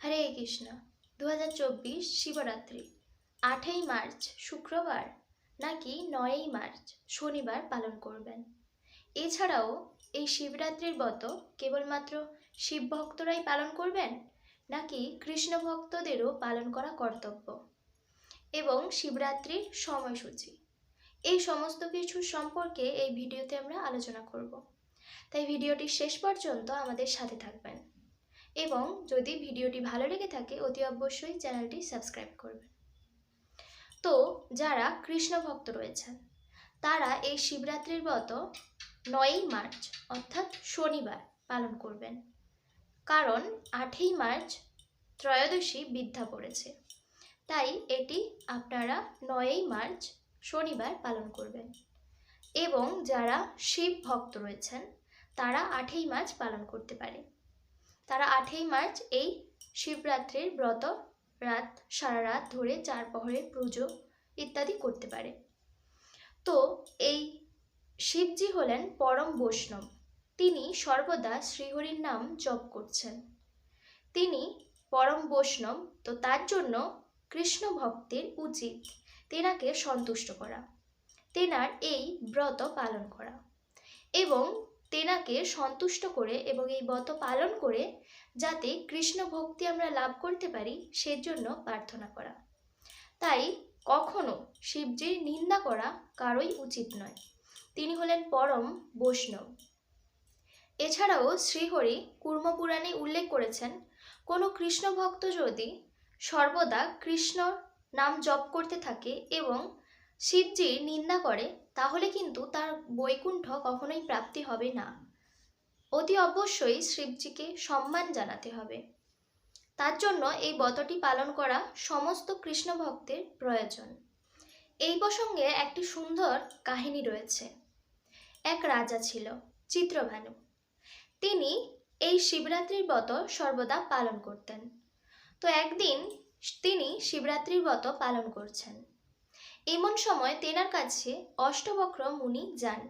হরে কৃষ্ণ। দু হাজার চব্বিশ শিবরাত্রি। আটই মার্চ শুক্রবার নাকি নয়ই মার্চ শনিবার পালন করবেন। এছাড়াও এই শিবরাত্রির ব্রত কেবলমাত্র শিব ভক্তরাই পালন করবেন নাকি কৃষ্ণ ভক্তদেরও পালন করা কর্তব্য? এবং শিবরাত্রির সময়সূচি। এই সমস্ত কিছু সম্পর্কে এই ভিডিওতে আমরা আলোচনা করব। তাই ভিডিওটি শেষ পর্যন্ত আমাদের সাথে থাকবেন। এবং যদি ভিডিওটি ভালো লেগে থাকে, অতি অবশ্যই চ্যানেলটি সাবস্ক্রাইব করবেন। তো, যারা কৃষ্ণ ভক্ত রয়েছেন, তারা এই শিবরাত্রির ব্রত নয়ই মার্চ, অর্থাৎ শনিবার, পালন করবেন। কারণ আটই মার্চ ত্রয়োদশী বিদ্যা পড়েছে। তাই এটি আপনারা নয়ই মার্চ শনিবার পালন করবেন। এবং যারা শিব ভক্ত রয়েছেন, তারা আটই মার্চ পালন করতে পারে। তারা আটই মার্চ এই শিবরাত্রির ব্রত রাত, সারা রাত ধরে চার প্রহরের পুজো ইত্যাদি করতে পারে। তো এই শিবজি হলেন পরম বৈষ্ণব। তিনি সর্বদা শ্রীহরির নাম জপ করছেন। তিনি পরম বৈষ্ণব, তো তার জন্য কৃষ্ণ ভক্তের উচিত তেনাকে সন্তুষ্ট করা, তেনার এই ব্রত পালন করা। এবং তেনাকে সন্তুষ্ট করে এবং এই ব্রত পালন করে যাতে কৃষ্ণ ভক্তি আমরা লাভ করতে পারি, সেজন্য প্রার্থনা করা। তাই কখনো শিবজির নিন্দা করা কারোই উচিত নয়। তিনি হলেন পরম বৈষ্ণব। এছাড়াও শ্রীহরি কুর্মপুরাণে উল্লেখ করেছেন, কোনো কৃষ্ণ ভক্ত যদি সর্বদা কৃষ্ণ নাম জপ করতে থাকে এবং শিবজির নিন্দা করে, তাহলে কিন্তু তার বৈকুণ্ঠ কখনোই প্রাপ্তি হবে না। অতি অবশ্যই শিবজিকে সম্মান জানাতে হবে। তার জন্য এই ব্রতটি পালন করা সমস্ত কৃষ্ণ ভক্তের প্রয়োজন। এই প্রসঙ্গে একটি সুন্দর কাহিনী রয়েছে। এক রাজা ছিল, চিত্রভানু। তিনি এই শিবরাত্রির ব্রত সর্বদা পালন করতেন। তো একদিন তিনি শিবরাত্রির ব্রত পালন করছেন। এমন সময় তেনার কাছে অষ্টবক্র মুনি যান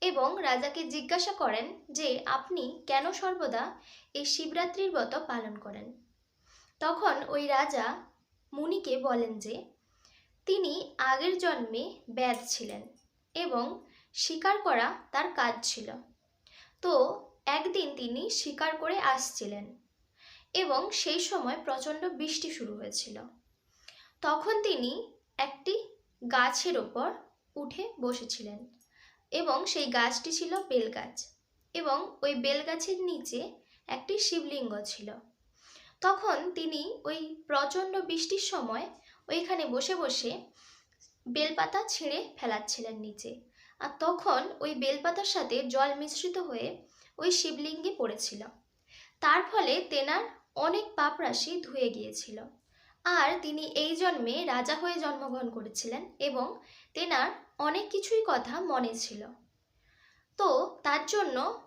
এবং রাজাকে জিজ্ঞাসা করেন যে, আপনি কেন সর্বদা এই শিবরাত্রির ব্রত পালন করেন? তখন ওই রাজা মুনিকে বলেন যে, তিনি আগের জন্মে ব্যাদ ছিলেন এবং শিকার করা তার কাজ ছিল। তো একদিন তিনি শিকার করে আসছিলেন এবং সেই সময় প্রচণ্ড বৃষ্টি শুরু হয়েছিল। তখন তিনি একটি গাছের ওপর উঠে বসেছিলেন এবং সেই গাছটি ছিল বেলগাছ এবং ওই বেলগাছের নিচে একটি শিবলিঙ্গ ছিল। তখন তিনি ওই প্রচণ্ড বৃষ্টির সময় ওইখানে বসে বসে বেলপাতা ছিঁড়ে ফেলাচ্ছিলেন নিচে। আর তখন ওই বেলপাতার সাথে জল মিশ্রিত হয়ে ওই শিবলিঙ্গে পড়েছিল। তার ফলে তেনার অনেক পাপ রাশি ধুয়ে গিয়েছিল। আর তিনি এই জন্মে রাজা হয়ে জন্মগ্রহণ করেছিলেন এবং তেনার অনেক কিছুই কথা মনে ছিল। তো তার জন্য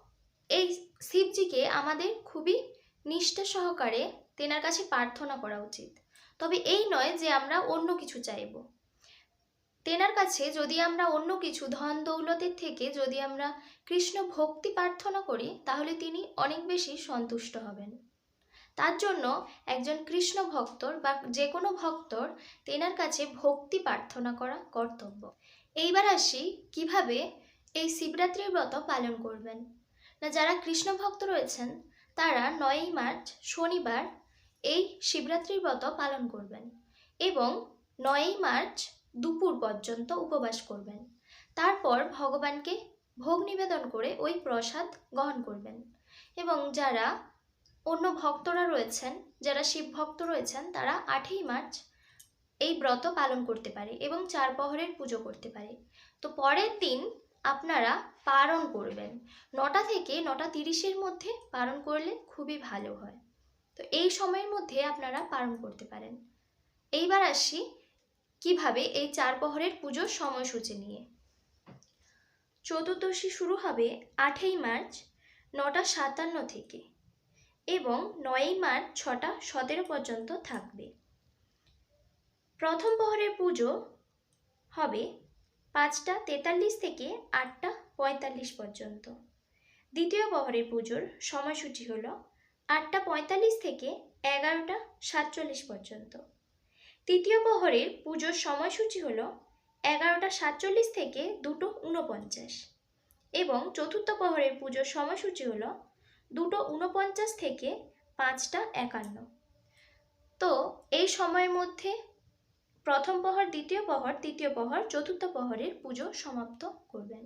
এই শিবজিকে আমাদের খুবই নিষ্ঠা সহকারে তেনার কাছে প্রার্থনা করা উচিত। তবে এই নয় যে আমরা অন্য কিছু চাইব। তেনার কাছে যদি আমরা অন্য কিছু, ধন দৌলতের থেকে যদি আমরা কৃষ্ণ ভক্তি প্রার্থনা করি, তাহলে তিনি অনেক বেশি সন্তুষ্ট হবেন। তার জন্য একজন কৃষ্ণ ভক্তর বা যে কোনো ভক্তর তেনার কাছে ভক্তি প্রার্থনা করা কর্তব্য। এইবার আসি কীভাবে এই শিবরাত্রির ব্রত পালন করবেন। না, যারা কৃষ্ণ ভক্ত রয়েছেন, তারা নয়ই মার্চ, শনিবার এই শিবরাত্রির ব্রত পালন করবেন এবং নয়ই মার্চ দুপুর পর্যন্ত উপবাস করবেন। তারপর ভগবানকে ভোগ নিবেদন করে ওই প্রসাদ গ্রহণ করবেন এবং যারা অন্য ভক্তরা রয়েছেন, যারা শিব ভক্ত রয়েছেন, তারা আটই মার্চ এই ব্রত পালন করতে পারে এবং চার প্রহরের পুজো করতে পারে। তো পরের দিন আপনারা পারণ করবেন। নটা থেকে নটা তিরিশের মধ্যে পালন করলে খুবই ভালো হয়। তো এই সময়ের মধ্যে আপনারা পালন করতে পারেন। এইবার আসি কীভাবে এই চার প্রহরের পুজোর সময়সূচি নিয়ে। চতুর্দশী শুরু হবে আটই মার্চ নটা সাতান্ন থেকে। এবং নয়ই মার্চ ছটা সতেরো পর্যন্ত থাকবে। প্রথম প্রহরের পুজো হবে পাঁচটা তেতাল্লিশ থেকে আটটা পঁয়তাল্লিশ পর্যন্ত। দ্বিতীয় প্রহরের পুজোর সময়সূচি হল আটটা পঁয়তাল্লিশ থেকে এগারোটা সাতচল্লিশ পর্যন্ত। তৃতীয় প্রহরের পুজোর সময়সূচি হল এগারোটা সাতচল্লিশ থেকে দুটো উনপঞ্চাশ এবং চতুর্থ প্রহরের পুজোর সময়সূচি হলো দুটো উনপঞ্চাশ থেকে পাঁচটা একান্ন। তো এই সময়ের মধ্যে প্রথম প্রহর দ্বিতীয় প্রহর তৃতীয় প্রহর চতুর্থ প্রহরের পুজো সমাপ্ত করবেন।